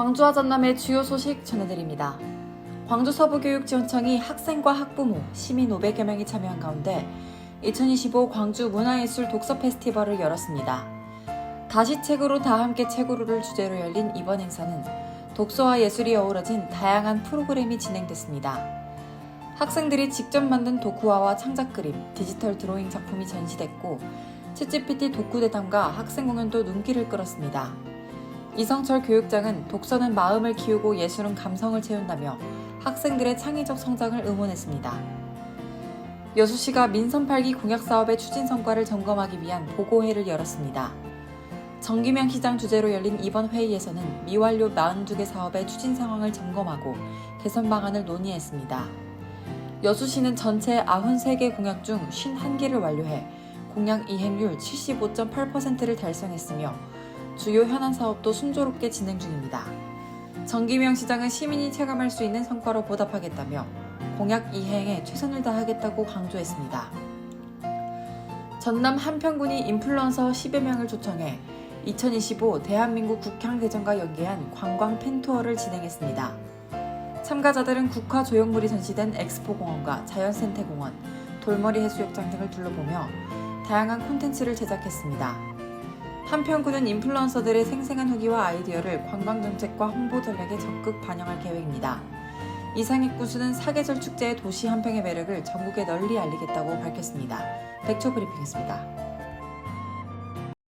광주와 전남의 주요 소식 전해드립니다. 광주 서부교육지원청이 학생과 학부모, 시민 500여 명이 참여한 가운데 2025 광주 문화예술 독서 페스티벌을 열었습니다. 다시 책으로 다 함께 책으로를 주제로 열린 이번 행사는 독서와 예술이 어우러진 다양한 프로그램이 진행됐습니다. 학생들이 직접 만든 도쿠화와 창작 그림, 디지털 드로잉 작품이 전시됐고 챗GPT 독후대담과 학생 공연도 눈길을 끌었습니다. 이성철 교육장은 독서는 마음을 키우고 예술은 감성을 채운다며 학생들의 창의적 성장을 응원했습니다. 여수시가 민선 8기 공약 사업의 추진 성과를 점검하기 위한 보고회를 열었습니다. 정기명 시장 주재로 열린 이번 회의에서는 미완료 42개 사업의 추진 상황을 점검하고 개선 방안을 논의했습니다. 여수시는 전체 93개 공약 중 51개를 완료해 공약 이행률 75.8%를 달성했으며 주요 현안 사업도 순조롭게 진행 중입니다. 정기명 시장은 시민이 체감할 수 있는 성과로 보답하겠다며 공약 이행에 최선을 다하겠다고 강조했습니다. 전남 한평군이 인플루언서 10여 명을 초청해 2025 대한민국 국향대전과 연계한 관광 팬투어를 진행했습니다. 참가자들은 국화 조형물이 전시된 엑스포공원과 자연생태공원, 돌머리 해수욕장 등을 둘러보며 다양한 콘텐츠를 제작했습니다. 한평군은 인플루언서들의 생생한 후기와 아이디어를 관광 정책과 홍보 전략에 적극 반영할 계획입니다. 이상익 구수는 사계절 축제의 도시 한평의 매력을 전국에 널리 알리겠다고 밝혔습니다. 백초 브리핑했습니다.